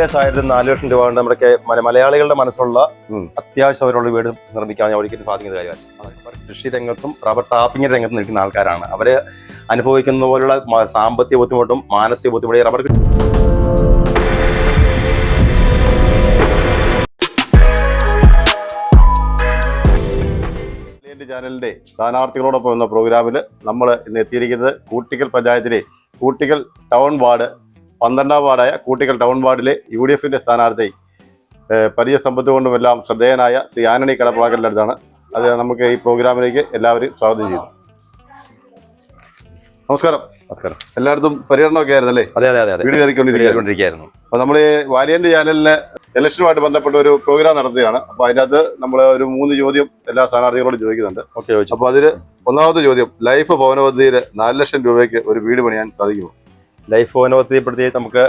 നിലവിലെ ആയിരുന്നു നാല് ലക്ഷം രൂപ കൊണ്ട് നമ്മുടെ മല- മലയാളികളുടെ മനസ്സുള്ള. അത്യാവശ്യം അവരുള്ള വീട് നിർമ്മിക്കാൻ ഒരിക്കലും സാധിക്കുന്ന കാര്യമാണ് കൃഷി രംഗത്തും റബ്ബർ ടാപ്പിംഗ് രംഗത്തും നിൽക്കുന്ന ആൾക്കാരാണ് അവരെ അനുഭവിക്കുന്ന പോലുള്ള സാമ്പത്തിക ബുദ്ധിമുട്ടും മാനസിക ബുദ്ധിമുട്ടും റബ്ബർ ചാനലിന്റെ സ്ഥാനാർത്ഥികളോടൊപ്പം എന്ന പ്രോഗ്രാമിൽ നമ്മൾ ഇന്ന് എത്തിയിരിക്കുന്നത് കൂട്ടിക്കൽ പഞ്ചായത്തിലെ കൂട്ടിക്കൽ ടൗൺ വാർഡ് പന്ത്രണ്ടാം വാർഡായ കൂട്ടിക്കൽ ടൗൺ വാർഡിലെ യു ഡി എഫിന്റെ സ്ഥാനാർത്ഥി പരിചയസമ്പത്ത് കൊണ്ടുമെല്ലാം ശ്രദ്ധേയനായ ശ്രീ ആന്റണി കടപ്പളാക്കലിന്റെ അടുത്താണ്. അത് നമുക്ക് ഈ പ്രോഗ്രാമിലേക്ക് എല്ലാവരും സ്വാഗതം ചെയ്യുന്നു. നമസ്കാരം. നമസ്കാരം. എല്ലായിടത്തും പര്യടനമൊക്കെ ആയിരുന്നു അല്ലേ? അതെ അതെ അതെ വീട് കയറിക്കൊണ്ടിരിക്കുകയായിരുന്നു. അപ്പോൾ നമ്മൾ വാലിയന്റെ വാലിയന്റെ ചാനലിന് ഇലക്ഷനുമായിട്ട് ബന്ധപ്പെട്ട ഒരു പ്രോഗ്രാം നടത്തുകയാണ്. അപ്പോൾ അതിനകത്ത് നമ്മൾ ഒരു മൂന്ന് ചോദ്യം എല്ലാ സ്ഥാനാർത്ഥികളോടും ചോദിക്കുന്നുണ്ട്. ഓക്കെ അപ്പോൾ അതിൽ ഒന്നാമത്തെ ചോദ്യം ലൈഫ് ഭവന പദ്ധതിയിൽ നാല് ലക്ഷം രൂപയ്ക്ക് ഒരു വീട് പണിയാൻ സാധിക്കുമോ? ലൈഫ് ഭവനപദ്ധതിപ്പെടുത്തി നമുക്ക്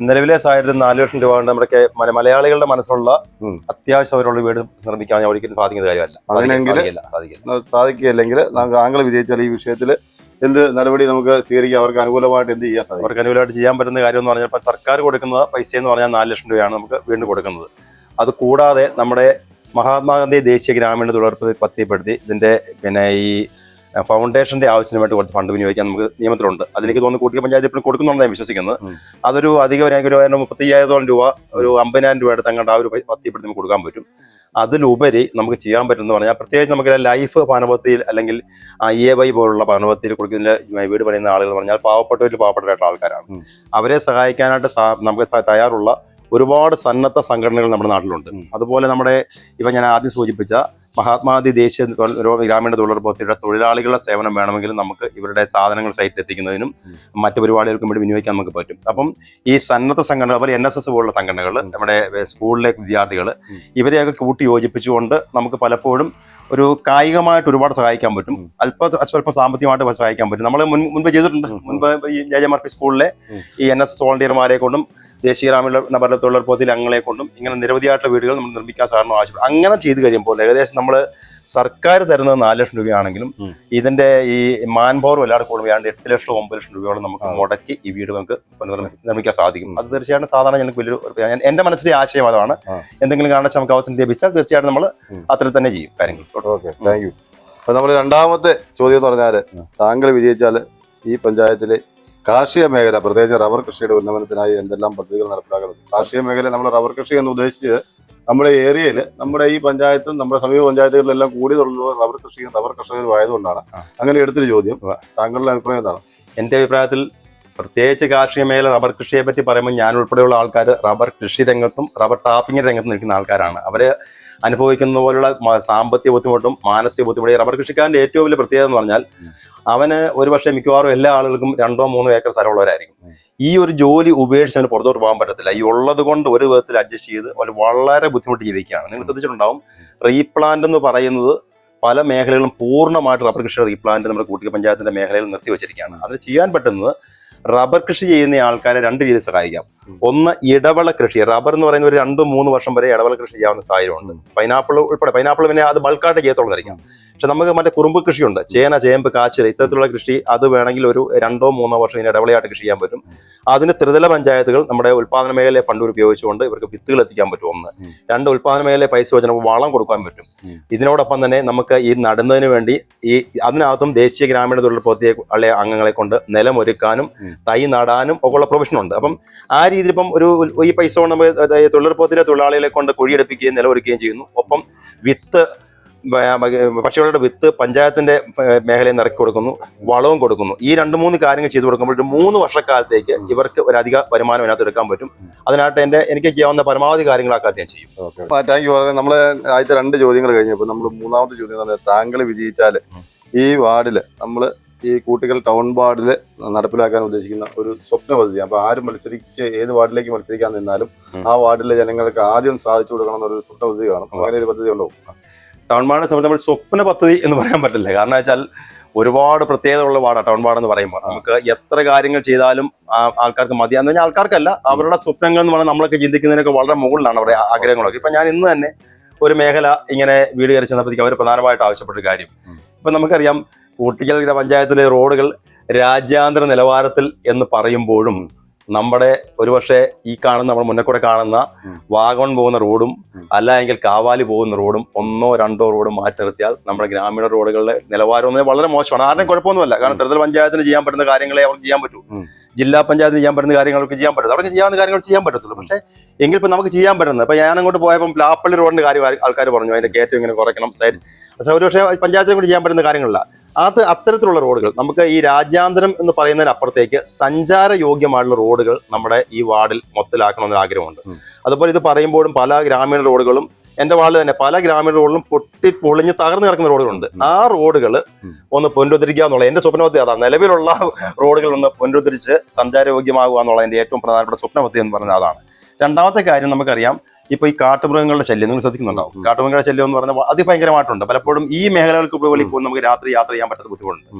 നിലവിലെ സാഹചര്യത്തിൽ നാല് ലക്ഷം രൂപ കൊണ്ട് നമ്മുടെ മലയാളികളുടെ മനസ്സുള്ള ഉം. അത്യാവശ്യം അവരുള്ള വീട് നിർമ്മിക്കാൻ ഒരിക്കലും സാധിക്കുന്ന കാര്യമല്ല. അതിനെങ്കിൽ സാധിക്കില്ല സാധിക്കില്ല. സാധിക്കുകയില്ലെങ്കിൽ താങ്കൾ വിജയിച്ചാൽ ഈ വിഷയത്തിൽ എന്ത് നടപടി നമുക്ക് സ്വീകരിക്കാം? അവർക്ക് അനുകൂലമായിട്ട് എന്ത് ചെയ്യാൻ സാധിക്കും? അവർക്ക് അനുകൂലമായിട്ട് ചെയ്യാൻ പറ്റുന്ന കാര്യം എന്ന് പറഞ്ഞാൽ സർക്കാർ കൊടുക്കുന്ന പൈസ എന്ന് പറഞ്ഞാൽ നാല് ലക്ഷം രൂപയാണ് നമുക്ക് വീണ്ടും കൊടുക്കുന്നത്. അത് കൂടാതെ നമ്മുടെ മഹാത്മാഗാന്ധി ദേശീയ ഗ്രാമീണ തൊഴിലുറപ്പ് പദ്ധതിപ്പെടുത്തി ഇതിന്റെ പിന്നെ ഈ ഫൗണ്ടേഷന്റെ ആവശ്യത്തിന് വേണ്ടി കുറച്ച് ഫണ്ട് വിനിയോഗിക്കാൻ നമുക്ക് നിയമത്തിലുണ്ട്. അതിലേക്ക് തോന്നുന്നു കൂട്ടിയ പഞ്ചായത്ത് ഇപ്പോഴും കൊടുക്കുന്നുണ്ടെന്ന് ഞാൻ വിശ്വസിക്കുന്നത്. അതൊരു അധികം ഒരു മുപ്പത്തി അയ്യായിരത്തോളം രൂപ ഒരു അമ്പതിനായിരം രൂപയുടെ തങ്ങളുടെ ആ ഒരു പത്തിപ്പെടുത്തി നമുക്ക് കൊടുക്കാൻ പറ്റും. അതിലുപരി നമുക്ക് ചെയ്യാൻ പറ്റുമെന്ന് പറഞ്ഞാൽ പ്രത്യേകിച്ച് നമുക്ക് ലൈഫ് പാനപത്തിയിൽ അല്ലെങ്കിൽ എ വൈ പോലുള്ള പാനപത്തിയിൽ കൊടുക്കുന്ന വീട് പണിയുന്ന ആളുകൾ പറഞ്ഞാൽ പാവപ്പെട്ടവരിൽ പാവപ്പെട്ടവരായിട്ടുള്ള ആൾക്കാരാണ്. അവരെ സഹായിക്കാനായിട്ട് നമുക്ക് തയ്യാറുള്ള ഒരുപാട് സന്നദ്ധ സംഘടനകൾ നമ്മുടെ നാട്ടിലുണ്ട്. അതുപോലെ നമ്മുടെ ഇവ ഞാൻ ആദ്യം സൂചിപ്പിച്ച മഹാത്മാഗാന്ധി ദേശീയ ഗ്രാമീണ തൊഴിലുറപ്പത്തിയുടെ തൊഴിലാളികളുടെ സേവനം വേണമെങ്കിലും നമുക്ക് ഇവരുടെ സാധനങ്ങൾ സൈറ്റിൽ എത്തിക്കുന്നതിനും മറ്റു പരിപാടികൾക്കും വേണ്ടി വിനിയോഗിക്കാൻ നമുക്ക് പറ്റും. അപ്പം ഈ സന്നദ്ധ സംഘടന അതുപോലെ എൻ എസ് എസ് പോലുള്ള സംഘടനകൾ നമ്മുടെ സ്കൂളിലെ വിദ്യാർത്ഥികൾ. ഇവരെയൊക്കെ കൂട്ടി യോജിപ്പിച്ചുകൊണ്ട് നമുക്ക് പലപ്പോഴും ഒരു കായികമായിട്ട് ഒരുപാട് സഹായിക്കാൻ പറ്റും. അല്പ സ്വല്പം സാമ്പത്തികമായിട്ട് സഹായിക്കാൻ പറ്റും. നമ്മൾ മുൻ മുൻപ് ചെയ്തിട്ടുണ്ട്. മുൻപ് ഈ ജെ ജെ മാർ പി സ്കൂളിലെ ഈ എൻ എസ് എസ് വോളണ്ടിയർമാരെ കൊണ്ടും ദേശീയ ഗ്രാമീണ നഗരത്തിലുള്ള പോത്തിൽ അംഗങ്ങളെ കൊണ്ടും ഇങ്ങനെ നിരവധിയായിട്ടുള്ള വീടുകൾ നമ്മൾ നിർമ്മിക്കാൻ സാറിന് ആവശ്യപ്പെടും അങ്ങനെ ചെയ്ത് കഴിയുമ്പോൾ ഏകദേശം നമ്മൾ സർക്കാർ തരുന്നത് നാല് ലക്ഷം രൂപയാണെങ്കിലും. ഇതിന്റെ ഈ മാൻ പവർ എല്ലാവരും കൂടുമ്പോഴാണ്ട് എട്ട് ലക്ഷം ഒമ്പത് ലക്ഷം രൂപയോളം നമുക്ക്. മുടക്കി ഈ വീട് നമുക്ക് നിർമ്മിക്കാൻ സാധിക്കും. അത് തീർച്ചയായിട്ടും സാധാരണ ഞങ്ങൾക്ക് വലിയൊരു എന്റെ മനസ്സിലെ ആശയം അതാണ്. എന്തെങ്കിലും കാരണവശാൽ നമുക്ക് അവസരം ലഭിച്ചാൽ തീർച്ചയായിട്ടും നമ്മൾ. അത്ര തന്നെ ചെയ്യും കാര്യങ്ങൾ ഓക്കെ താങ്ക് യു അപ്പൊ നമ്മൾ രണ്ടാമത്തെ ചോദ്യം എന്ന് പറഞ്ഞാൽ താങ്കൾ വിജയിച്ചാൽ ഈ പഞ്ചായത്തിലെ കാർഷിക മേഖല പ്രത്യേകിച്ച് റബ്ബർ കൃഷിയുടെ ഉന്നമനത്തിനായി എന്തെല്ലാം പദ്ധതികൾ നടപ്പിലാക്കുന്നത് കാർഷിക മേഖല നമ്മൾ റബ്ബർ കൃഷി എന്ന് ഉദ്ദേശിച്ചത് നമ്മുടെ ഏരിയയിൽ നമ്മുടെ ഈ പഞ്ചായത്തും നമ്മുടെ സമീപ പഞ്ചായത്തുകളിലെല്ലാം കൂടി തുടങ്ങുന്നത് റബ്ബർ കൃഷിയും റബ്ബർ കർഷകരും ആയതുകൊണ്ടാണ്. അങ്ങനെ എടുത്തൊരു ചോദ്യം. താങ്കളുടെ അഭിപ്രായം എന്താണ്? എന്റെ അഭിപ്രായത്തിൽ പ്രത്യേകിച്ച് കാർഷിക മേഖല റബ്ബർ കൃഷിയെ പറ്റി പറയുമ്പോൾ ഞാൻ ഉൾപ്പെടെയുള്ള ആൾക്കാർ റബ്ബർ കൃഷി രംഗത്തും റബ്ബർ ടാപ്പിംഗ് രംഗത്തും നിൽക്കുന്ന ആൾക്കാരാണ്. അവർ അനുഭവിക്കുന്ന പോലുള്ള സാമ്പത്തിക ബുദ്ധിമുട്ടും മാനസിക ബുദ്ധിമുട്ടും റബ്ബർ കൃഷിക്കാരന്റെ ഏറ്റവും വലിയ പ്രത്യേകത എന്ന് പറഞ്ഞാൽ. അവന് ഒരുപക്ഷെ മിക്കവാറും എല്ലാ ആളുകൾക്കും രണ്ടോ മൂന്നോ ഏക്കർ സ്ഥലമുള്ളവരായിരിക്കും. ഈ ഒരു ജോലി ഉപേക്ഷിച്ച് അവന് പുറത്തോട്ട് പോകാൻ പറ്റത്തില്ല ഈ ഉള്ളത് കൊണ്ട് ഒരു വിധത്തിൽ അഡ്ജസ്റ്റ് ചെയ്ത് അവർ വളരെ ബുദ്ധിമുട്ട് ജീവിക്കുകയാണ് നിങ്ങൾ ശ്രദ്ധിച്ചിട്ടുണ്ടാവും റീപ്ലാന്റ് എന്ന് പറയുന്നത് പല മേഖലകളും പൂർണമായിട്ട് റബ്ബർ കൃഷി റീപ്ലാന്റ് നമ്മുടെ കൂട്ടിക പഞ്ചായത്തിന്റെ മേഖലയിൽ നിർത്തി വെച്ചിരിക്കുകയാണ് അതിന് ചെയ്യാൻ പറ്റുന്നത് റബ്ബർ കൃഷി ചെയ്യുന്ന ആൾക്കാരെ രണ്ട് രീതിയിൽ സഹായിക്കാം. ഒന്ന് ഇടവള കൃഷി. റബ്ബർ എന്ന് പറയുന്ന ഒരു രണ്ട് മൂന്ന് വർഷം വരെ ഇടവള കൃഷി ചെയ്യാവുന്ന സാഹചര്യമുണ്ട്. പൈനാപ്പിൾ ഉൾപ്പെടെ. പൈനാപ്പിൾ പിന്നെ അത് ബൾക്കായിട്ട് ചെയ്യത്തുള്ളതായിരിക്കാം പക്ഷെ നമുക്ക് മറ്റേ കുറുമ്പ് കൃഷിയുണ്ട്. ചേന ചേമ്പ് കാച്ചിൽ ഇത്തരത്തിലുള്ള കൃഷി അത് വേണമെങ്കിൽ ഒരു രണ്ടോ മൂന്നോ വർഷം ഇതിന് ഇടവളയായിട്ട് കൃഷി ചെയ്യാൻ പറ്റും. അതിന് ത്രിതല പഞ്ചായത്തുകൾ നമ്മുടെ ഉൽപ്പാദന മേഖലയെ ഫണ്ട് ഉപയോഗിച്ചുകൊണ്ട് ഇവർക്ക് വിത്തുകൾ എത്തിക്കാൻ പറ്റും. ഒന്ന്. രണ്ട് ഉൽപ്പാദന മേഖലയെ പൈസ വെച്ച് നമുക്ക് വളം കൊടുക്കാൻ പറ്റും. ഇതിനോടൊപ്പം തന്നെ നമുക്ക് ഈ നടുന്നതിന് വേണ്ടി ഈ അതിനകത്തും ദേശീയ ഗ്രാമീണ തൊഴിൽ പദ്ധതിയെ അംഗങ്ങളെ കൊണ്ട് നിലമൊരുക്കാനും. തൈ നടാനും ഒക്കെ ഉള്ള പ്രൊവിഷൻ ഉണ്ട്. അപ്പം ആ രീതിയിൽ ഇപ്പം ഒരു ഈ പൈസ കൊണ്ട് നമ്മൾ തൊഴിലുറപ്പത്തിലെ തൊഴിലാളികളെ കൊണ്ട് കുഴിയെടുപ്പിക്കുകയും നിലവൊരുക്കുകയും ചെയ്യുന്നു. ഒപ്പം വിത്ത് പക്ഷികളുടെ വിത്ത് പഞ്ചായത്തിന്റെ മേഖലയിൽ നിന്ന് ഇറക്കി കൊടുക്കുന്നു വളവും കൊടുക്കുന്നു. ഈ രണ്ട് മൂന്ന് കാര്യങ്ങൾ ചെയ്തു കൊടുക്കുമ്പോൾ ഒരു മൂന്ന് വർഷക്കാലത്തേക്ക് ഇവർക്ക് ഒരു അധിക വരുമാനം അതിനകത്ത് എടുക്കാൻ പറ്റും. അതിനായിട്ട് എന്റെ എനിക്ക് ചെയ്യാവുന്ന പരമാവധി കാര്യങ്ങൾ ആ കാര്യം ഞാൻ ചെയ്യും. Thank you. വളരെ നമ്മൾ ആദ്യത്തെ രണ്ട് ചോദ്യങ്ങൾ കഴിഞ്ഞപ്പോൾ നമ്മൾ മൂന്നാമത്തെ ചോദ്യം പറഞ്ഞാൽ താങ്കൾ വിജയിച്ചാൽ ഈ വാർഡിൽ നമ്മൾ ഈ കൂട്ടികൾ ടൗൺ വാർഡിൽ നടപ്പിലാക്കാൻ ഉദ്ദേശിക്കുന്ന ഒരു സ്വപ്ന പദ്ധതി അപ്പൊ ആരും മത്സരിച്ച് ഏത് വാർഡിലേക്ക് മത്സരിക്കാൻ നിന്നാലും ആ വാർഡിലെ ജനങ്ങൾക്ക് ആദ്യം സാധിച്ചു കൊടുക്കണം എന്നൊരു സ്വപ്ന പദ്ധതി കാണും. അങ്ങനെ ഒരു പദ്ധതി ഉണ്ടോ ടൗൺ വാർഡിനെ സംബന്ധിച്ച് നമ്മൾ സ്വപ്ന പദ്ധതി എന്ന് പറയാൻ പറ്റില്ല. കാരണം വെച്ചാൽ ഒരുപാട് പ്രത്യേകത ഉള്ള വാർഡാണ് ടൗൺ വാർഡ് എന്ന് പറയുമ്പോൾ. നമുക്ക് എത്ര കാര്യങ്ങൾ ചെയ്താലും ആൾക്കാർക്ക് മതിയാന്ന് പറഞ്ഞാൽ ആൾക്കാർക്കല്ല. അവരുടെ സ്വപ്നങ്ങൾ എന്ന് പറഞ്ഞാൽ നമ്മളൊക്കെ ചിന്തിക്കുന്നതിനൊക്കെ വളരെ മുകളിലാണ് അവരുടെ ആഗ്രഹങ്ങളൊക്കെ. ഇപ്പൊ ഞാൻ ഇന്ന് തന്നെ ഒരു മേഖല ഇങ്ങനെ വീട് കയറി ചെന്നപ്പോഴത്തേക്ക് അവർ പ്രധാനമായിട്ട് ആവശ്യപ്പെട്ട കാര്യം. ഇപ്പൊ നമുക്കറിയാം കൂട്ടിക്കൽ ഗ്രാമപഞ്ചായത്തിലെ റോഡുകൾ രാജ്യാന്തര നിലവാരത്തിൽ എന്ന് പറയുമ്പോഴും നമ്മുടെ ഒരുപക്ഷെ ഈ കാണുന്ന നമ്മൾ മുന്നേ കൂടെ കാണുന്ന. വാഗമൺ പോകുന്ന റോഡും. അല്ല എങ്കിൽ കാവാലി പോകുന്ന റോഡും ഒന്നോ രണ്ടോ റോഡും മാറ്റി നിർത്തിയാൽ നമ്മുടെ ഗ്രാമീണ റോഡുകളുടെ നിലവാരം വളരെ മോശമാണ്. ആരും കുഴപ്പമൊന്നുമല്ല. കാരണം തെരഞ്ഞെടുപ്പ് പഞ്ചായത്തിന് ചെയ്യാൻ പറ്റുന്ന കാര്യങ്ങളെ അവർക്ക് ചെയ്യാൻ പറ്റൂ. ജില്ലാ പഞ്ചായത്തിന് ചെയ്യാൻ പറ്റുന്ന കാര്യങ്ങൾക്ക് ചെയ്യാൻ പറ്റും. അവർക്ക് ചെയ്യാവുന്ന കാര്യങ്ങൾ ചെയ്യാൻ പറ്റത്തുള്ളൂ. പക്ഷേ എങ്കിൽ ഇപ്പം നമുക്ക് ചെയ്യാൻ പറ്റുന്നത്. ഇപ്പം ഞാൻ അങ്ങോട്ട് പോയപ്പോൾ ലാപ്പള്ളി റോഡിന്റെ കാര്യം ആൾക്കാർ പറഞ്ഞു. അതിന്റെ കയറ്റം ഇങ്ങനെ കുറയ്ക്കണം. സൈഡ് പക്ഷേ ഒരുപക്ഷെ പഞ്ചായത്തിനെ കൂടി ചെയ്യാൻ പറ്റുന്ന കാര്യങ്ങളില്ല. അത് അത്തരത്തിലുള്ള റോഡുകൾ. നമുക്ക് ഈ രാജ്യാന്തരം എന്ന് പറയുന്നതിനപ്പുറത്തേക്ക് സഞ്ചാര യോഗ്യമായിട്ടുള്ള റോഡുകൾ നമ്മുടെ ഈ വാർഡിൽ മൊത്തത്തിലാക്കണമെന്ന് ആഗ്രഹമുണ്ട്. അതുപോലെ ഇത് പറയുമ്പോഴും പല ഗ്രാമീണ റോഡുകളും എന്റെ വാർഡിൽ തന്നെ പല ഗ്രാമീണ റോഡുകളും പൊട്ടി പൊളിഞ്ഞ് തകർന്നു കിടക്കുന്ന റോഡുകളുണ്ട്. ആ റോഡുകൾ ഒന്ന് പുനരുദ്ധരിക്കുക എന്നുള്ള എന്റെ സ്വപ്നവത്തി അതാണ്. നിലവിലുള്ള റോഡുകൾ ഒന്ന് പുനരുദ്ധരിച്ച് സഞ്ചാരയോഗ്യമാകുക എന്നുള്ള എന്റെ ഏറ്റവും പ്രധാനപ്പെട്ട സ്വപ്നവത്തി എന്ന് പറയുന്നത് അതാണ്. രണ്ടാമത്തെ കാര്യം നമുക്കറിയാം ഇപ്പൊ ഈ കാട്ടുമൃഗങ്ങളുടെ ശല്യം നിങ്ങൾ ശ്രദ്ധിക്കുന്നുണ്ടാവും കാട്ടുമൃഗങ്ങളുടെ ശല്യം എന്ന് പറഞ്ഞാൽ അതിഭയങ്കരമായിട്ടുണ്ട് പലപ്പോഴും ഈ മേഖലകൾക്ക് പോലും നമുക്ക് രാത്രി യാത്ര ചെയ്യാൻ പറ്റാത്ത ബുദ്ധിമുട്ടുണ്ട്.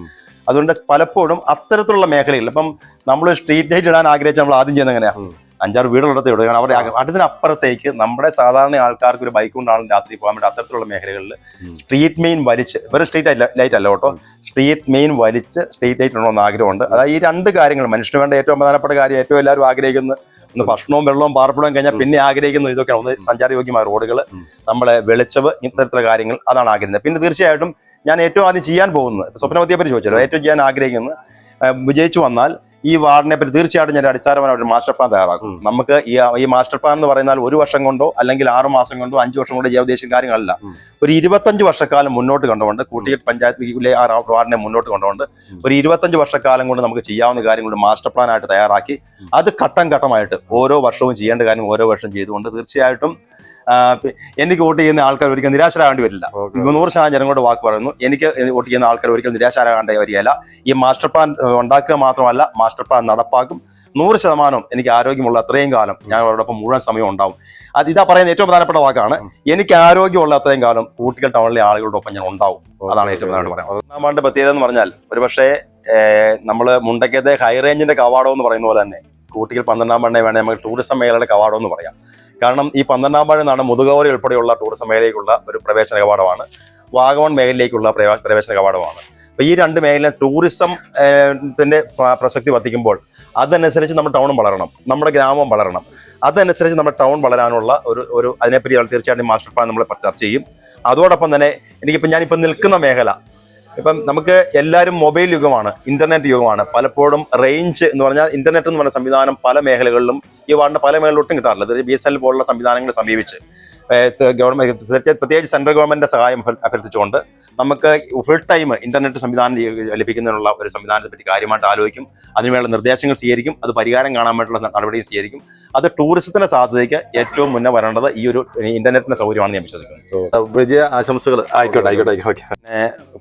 അതുകൊണ്ട് പലപ്പോഴും അത്തരത്തിലുള്ള മേഖലയിൽ ഇപ്പം നമ്മൾ സ്ട്രീറ്റ് ലൈറ്റ് ഇടാൻ ആഗ്രഹിച്ച നമ്മൾ ആദ്യം ചെയ്യുന്നത് എങ്ങനെയാ? ഉം. അഞ്ചാറ് വീടുകളുടെ അടുത്ത് കാരണം അവരുടെ അടുത്തിനപ്പുറത്തേക്ക് അതിനപ്പുറത്തേക്ക് നമ്മുടെ സാധാരണ ആൾക്കാർക്ക് ഒരു ബൈക്ക് കൊണ്ടാണ് രാത്രി പോകാൻ വേണ്ടി അത്തരത്തിലുള്ള മേഖലകളിൽ സ്ട്രീറ്റ് മെയിൻ വലിച്ച് വെറും സ്ട്രീറ്റ് ലൈറ്റ് അല്ല കേട്ടോ. സ്ട്രീറ്റ് മെയിൻ വലിച്ച് സ്ട്രീറ്റ് ലൈറ്റ് ഉണ്ടോ എന്ന് ആഗ്രഹമുണ്ട്. അതായത് ഈ രണ്ട് കാര്യങ്ങൾ മനുഷ്യന് വേണ്ട ഏറ്റവും പ്രധാനപ്പെട്ട കാര്യം ഏറ്റവും എല്ലാവരും ആഗ്രഹിക്കുന്നത് ഒന്ന് ഭക്ഷണവും വെള്ളവും പാർപ്പിടവും കഴിഞ്ഞാൽ പിന്നെ ആഗ്രഹിക്കുന്നത് ഇതൊക്കെയാണ്. ഒന്ന് സഞ്ചാരയോഗ്യമായ റോഡുകൾ നമ്മളെ വെളിച്ചവ് ഇത്തരത്തിലുള്ള കാര്യങ്ങൾ അതാണ് ആഗ്രഹിക്കുന്നത്. പിന്നെ തീർച്ചയായിട്ടും ഞാൻ ഏറ്റവും ആദ്യം ചെയ്യാൻ പോകുന്നത് സ്വപ്നവതിയെപ്പറ്റി സ്വപ്നവതിയെ പറ്റി ചോദിച്ചല്ലോ ഏറ്റവും ചെയ്യാൻ ആഗ്രഹിക്കുന്നത് വിജയിച്ചു വന്നാൽ ഈ വാർഡിനെ പറ്റി തീർച്ചയായിട്ടും ഞാൻ അടിസ്ഥാനപരമായ ഒരു മാസ്റ്റർ പ്ലാൻ തയ്യാറാക്കും. നമുക്ക് ഈ ഈ മാസ്റ്റർ പ്ലാൻ എന്ന് പറയുന്നാൽ ഒരു വർഷം കൊണ്ടോ അല്ലെങ്കിൽ ആറ് മാസം കൊണ്ടോ അഞ്ചു വർഷം കൊണ്ടോ ഉദ്ദേശിക്കുന്ന കാര്യങ്ങളല്ല. ഒരു ഇരുപത്തഞ്ച് വർഷക്കാലം മുന്നോട്ട് കണ്ടുകൊണ്ട് കൂട്ടിയിട്ട് പഞ്ചായത്തിലെ ആ വാർഡിനെ മുന്നോട്ട് കൊണ്ടുകൊണ്ട് ഒരു ഇരുപത്തഞ്ച് വർഷക്കാലം കൊണ്ട് നമുക്ക് ചെയ്യാവുന്ന കാര്യങ്ങൾ മാസ്റ്റർ പ്ലാൻ ആയിട്ട് തയ്യാറാക്കി. അത് ഘട്ടം ഘട്ടമായിട്ട് ഓരോ വർഷവും ചെയ്യേണ്ട കാര്യം ഓരോ വർഷം ചെയ്തുകൊണ്ട് തീർച്ചയായിട്ടും എനിക്ക് വോട്ട് ചെയ്യുന്ന ആൾക്കാർ ഒരിക്കലും നിരാശരാകേണ്ടി വരില്ല. നൂറ് ശതമാനം ജനങ്ങളുടെ വാക്ക് പറയുന്നു. എനിക്ക് വോട്ട് ചെയ്യുന്ന ആൾക്കാർ ഒരിക്കലും നിരാശരാകേണ്ട വരികയില്ല. ഈ മാസ്റ്റർ പ്ലാൻ ഉണ്ടാക്കുക മാത്രമല്ല മാസ്റ്റർ പ്ലാൻ നടപ്പാക്കും. നൂറ് ശതമാനം എനിക്ക് ആരോഗ്യമുള്ള അത്രയും കാലം ഞാൻ അവരോടൊപ്പം മുഴുവൻ സമയം ഉണ്ടാവും. അത് ഇതാ പറയുന്ന ഏറ്റവും പ്രധാനപ്പെട്ട വാക്കാണ്. എനിക്ക് ആരോഗ്യമുള്ള അത്രയും കാലം കൂട്ടിക്കൽ ടൗണിലെ ആളുകളുടെ ഒപ്പം ഞാൻ ഉണ്ടാവും. അതാണ് ഏറ്റവും പ്രധാനമായിട്ട് പറയാം ഒന്നാം ആണ്ട് പ്രത്യേകത എന്ന് പറഞ്ഞാൽ ഒരുപക്ഷെ നമ്മൾ മുണ്ടക്കത്തെ ഹൈ റേഞ്ചിന്റെ കവാടം എന്ന് പറയുന്ന പോലെ തന്നെ കൂട്ടിക്കൽ പന്ത്രണ്ടാം വാർഡിനെ വേണേൽ നമുക്ക് ടൂറിസം മേഖലയുടെ കവാടം എന്ന് പറയാം. കാരണം ഈ പന്ത്രണ്ടാം വാർഡിൽ നിന്നാണ് മുതുകോരി ഉൾപ്പെടെയുള്ള ടൂറിസം മേഖലയിലേക്കുള്ള ഒരു പ്രവേശന കവാടമാണ്. വാഗമൺ മേഖലയിലേക്കുള്ള പ്രവേശന കവാടമാണ്. അപ്പോൾ ഈ രണ്ട് മേഖല ടൂറിസം ഏഹ്, പ്രസക്തി വർദ്ധിക്കുമ്പോൾ അതനുസരിച്ച് നമ്മുടെ ടൗണും വളരണം. നമ്മുടെ ഗ്രാമം വളരണം. അതനുസരിച്ച് നമ്മുടെ ടൗൺ വളരാനുള്ള ഒരു ഒരു അതിനെപ്പറ്റി തീർച്ചയായിട്ടും മാസ്റ്റർ പ്ലാൻ നമ്മൾ ചർച്ച ചെയ്യും. അതോടൊപ്പം തന്നെ എനിക്കിപ്പോൾ ഞാനിപ്പോൾ നിൽക്കുന്ന മേഖല ഇപ്പം നമുക്ക് എല്ലാവരും മൊബൈൽ യുഗമാണ് ഇന്റർനെറ്റ് യുഗമാണ്. പലപ്പോഴും റേഞ്ച് എന്ന് പറഞ്ഞാൽ ഇന്റർനെറ്റ് എന്ന് പറഞ്ഞ സംവിധാനം പല മേഖലകളിലും ഈ വാർഡിന്റെ പല മേഖലകളിലും ഒട്ടും കിട്ടാറില്ല. ബി എസ് എൽ പോലുള്ള സംവിധാനങ്ങളെ സമീപിച്ച് ഗവൺമെന്റ് പ്രത്യേകിച്ച് സെൻട്രൽ ഗവൺമെന്റിന്റെ സഹായം അഭ്യ- അഭ്യർത്ഥിച്ചുകൊണ്ട് നമുക്ക് ഫുൾ ടൈം ഇന്റർനെറ്റ് സംവിധാനം ലഭിക്കുന്നതിനുള്ള ഒരു സംവിധാനത്തെ പറ്റി കാര്യമായിട്ട് ആലോചിക്കും. അതിനുവേണ്ട നിർദ്ദേശങ്ങൾ സ്വീകരിക്കും. അത് പരിഹാരം കാണാൻ വേണ്ടിയുള്ള നടപടിയും സ്വീകരിക്കും. അത് ടൂറിസത്തിന്റെ സാധ്യതയ്ക്ക് ഏറ്റവും മുന്നേ വരേണ്ടത് ഈ ഒരു ഇന്റർനെറ്റിന്റെ സൗകര്യമാണ് ഞാൻ വിശ്വസിക്കുന്നത് വിജയ ആശംസകൾ ആയിക്കോട്ടെ ആയിക്കോട്ടെ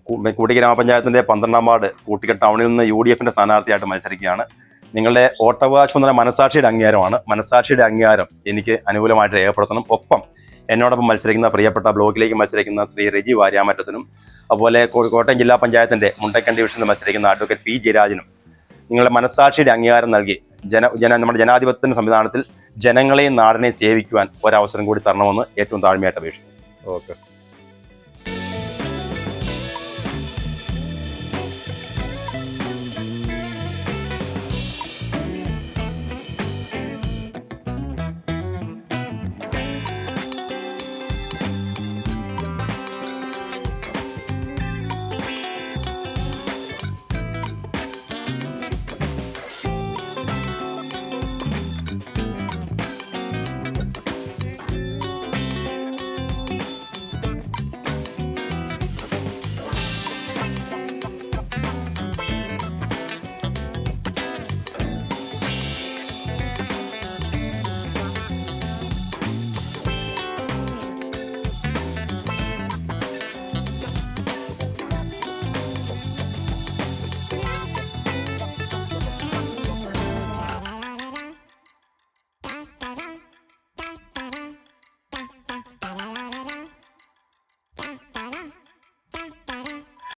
പിന്നെ കൂട്ടി ഗ്രാമപഞ്ചായത്തിന്റെ പന്ത്രണ്ടാം വാർഡ് കൂട്ടിക്കൽ ടൗണിൽ നിന്ന് യു ഡി എഫിന്റെ സ്ഥാനാർത്ഥിയായിട്ട് മത്സരിക്കുകയാണ്. നിങ്ങളുടെ വോട്ടവകാശം എന്ന് പറഞ്ഞാൽ മനസാക്ഷിയുടെ അംഗീകാരമാണ്. മനസാക്ഷിയുടെ അംഗീകാരം എനിക്ക് അനുകൂലമായിട്ട് രേഖപ്പെടുത്തണം. ഒപ്പം എന്നോടൊപ്പം മത്സരിക്കുന്ന പ്രിയപ്പെട്ട ബ്ലോക്കിലേക്ക് മത്സരിക്കുന്ന ശ്രീ റെജി വാര്യാമറ്റത്തിനും അതുപോലെ കോട്ടയം ജില്ലാ പഞ്ചായത്തിന്റെ മുണ്ടക്കൻ ഡിവിഷനിൽ മത്സരിക്കുന്ന അഡ്വക്കേറ്റ് പി ജയരാജനും നിങ്ങളുടെ മനസാക്ഷിയുടെ അംഗീകാരം നൽകി ജന ജന നമ്മുടെ ജനാധിപത്യ സംവിധാനത്തിൽ ജനങ്ങളെയും നാടിനെയും സേവിക്കുവാൻ ഒരവസരം കൂടി തരണമെന്ന് ഏറ്റവും താഴ്മയായിട്ട് അപേക്ഷിക്കുന്നു. ഓക്കെ.